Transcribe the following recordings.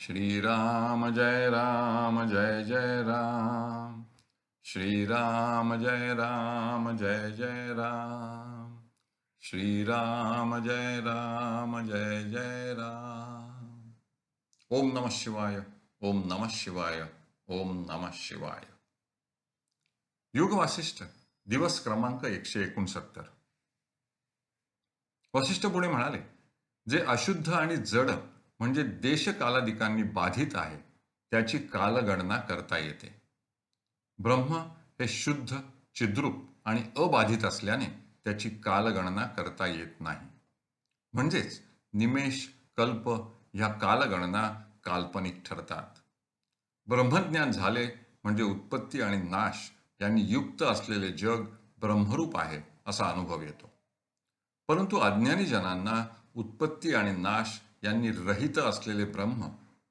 श्रीराम जय राम जय जय राम। श्रीराम जय राम जय जय राम। श्रीराम जय राम जय जय राम। ओम नमः शिवाय ओम नमः शिवाय ओम नमः शिवाय। युग वासिष्ठ दिवस क्रमांक एकशे एकोणसत्तर. वशिष्ठ पुढे म्हणाले जे अशुद्ध आणि जड म्हणजे देशकालाधिकांनी बाधित आहे त्याची कालगणना करता येते. ब्रह्म हे शुद्ध चिद्रूप आणि अबाधित असल्याने त्याची कालगणना करता येत नाही. म्हणजेच निमेष कल्प ह्या कालगणना काल्पनिक ठरतात. ब्रह्मज्ञान झाले म्हणजे उत्पत्ती आणि नाश यांनी युक्त असलेले जग ब्रह्मरूप आहे असा अनुभव येतो. परंतु अज्ञानी जनांना उत्पत्ती आणि नाश यांनी रहित असलेले ब्रह्म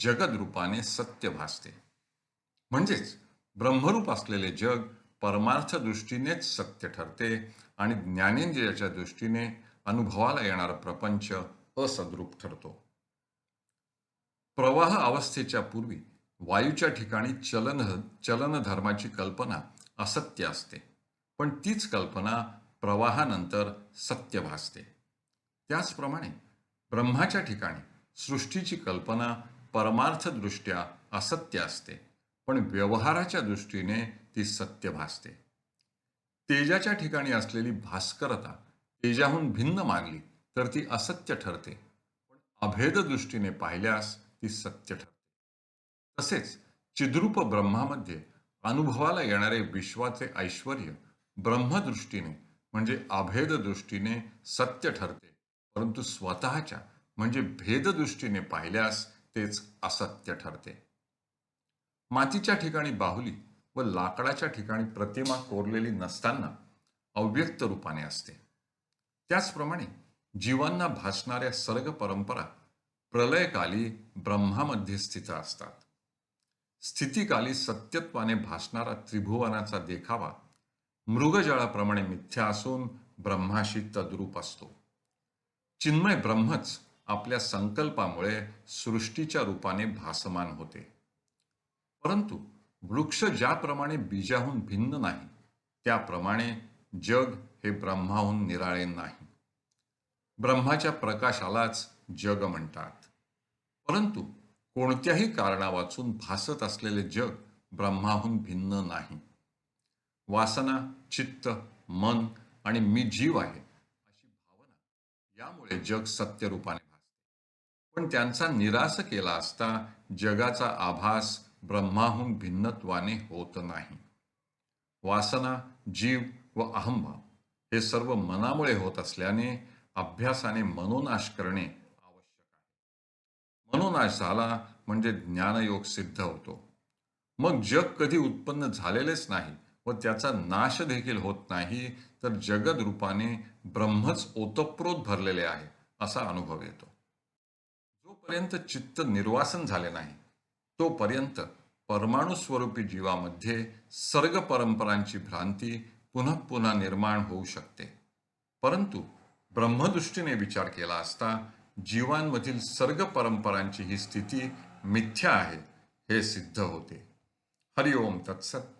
जगद रूपाने सत्य भासते. म्हणजेच ब्रह्मरूप असलेले जग परमार्थ दृष्टीनेच सत्य ठरते आणि ज्ञानेंद्रियाच्या दृष्टीने अनुभवाला येणारा प्रपंच असद्रूप ठरतो. प्रवाह अवस्थेच्या पूर्वी वायूच्या ठिकाणी चलन चलन धर्माची कल्पना असत्य असते. पण तीच कल्पना प्रवाहानंतर सत्य भासते. त्याचप्रमाणे ब्रह्माच्या ठिकाणी सृष्टीची कल्पना परमार्थदृष्ट्या असत्य असते पण व्यवहाराच्या दृष्टीने ती सत्य भासते. तेजाच्या ठिकाणी असलेली भास्करता तेजाहून भिन्न मानली तर ती असत्य ठरते पण अभेद दृष्टीने पाहिल्यास ती सत्य ठरते. तसेच चिद्रूप ब्रह्मामध्ये अनुभवाला येणारे विश्वाचे ऐश्वर ब्रह्मदृष्टीने म्हणजे अभेद दृष्टीने सत्य ठरते. परंतु स्वतःच्या म्हणजे भेददृष्टीने पाहिल्यास तेच असत्य ठरते. मातीच्या ठिकाणी बाहुली व लाकडाच्या ठिकाणी प्रतिमा कोरलेली नसताना अव्यक्त रूपाने असते. त्याचप्रमाणे जीवांना भासणाऱ्या सर्ग परंपरा प्रलयकाली ब्रह्मामध्ये स्थित असतात. स्थितीकाली सत्यत्वाने भासणारा त्रिभुवनाचा देखावा मृगजळाप्रमाणे मिथ्या असून ब्रह्माशी तद्रूप असतो. चिन्मय ब्रह्मच आपल्या संकल्पामुळे सृष्टीच्या रूपाने भासमान होते. परंतु वृक्ष ज्याप्रमाणे बीजाहून भिन्न नाही त्याप्रमाणे जग हे ब्रह्माहून निराळे नाही. ब्रह्माच्या प्रकाशालाच जग म्हणतात. परंतु कोणत्याही कारणा वाचून भासत असलेले जग ब्रह्माहून भिन्न नाही. वासना चित्त मन आणि मी जीव आहे यामुळे जग सत्य रूपाने भासते. पण त्यांचा निराश केला असता जगाचा आभास ब्रह्माहून भिन्नत्वाने होत नाही. वासना जीव व अहंभाव हे सर्व मनामुळे होत असल्याने अभ्यासाने मनोनाश करणे आवश्यक आहे. मनोनाश झाला म्हणजे ज्ञानयोग सिद्ध होतो. मग जग कधी उत्पन्न झालेलेच नाही व त्याचा नाश देखील होत नाही तर जगद रूपाने ब्रह्मच ओतप्रोत भरलेले आहे असा अनुभव येतो. जोपर्यंत चित्त निर्वासन झाले नाही तोपर्यंत परमाणु स्वरूपी जीवामध्ये सर्ग परंपरांची भ्रांती पुन्हा पुन्हा निर्माण होऊ शकते. परंतु ब्रह्मदृष्टीने विचार केला असता जीवांमधील सर्ग परंपरांची ही स्थिती मिथ्या आहे हे सिद्ध होते. हरिओम तत्सत.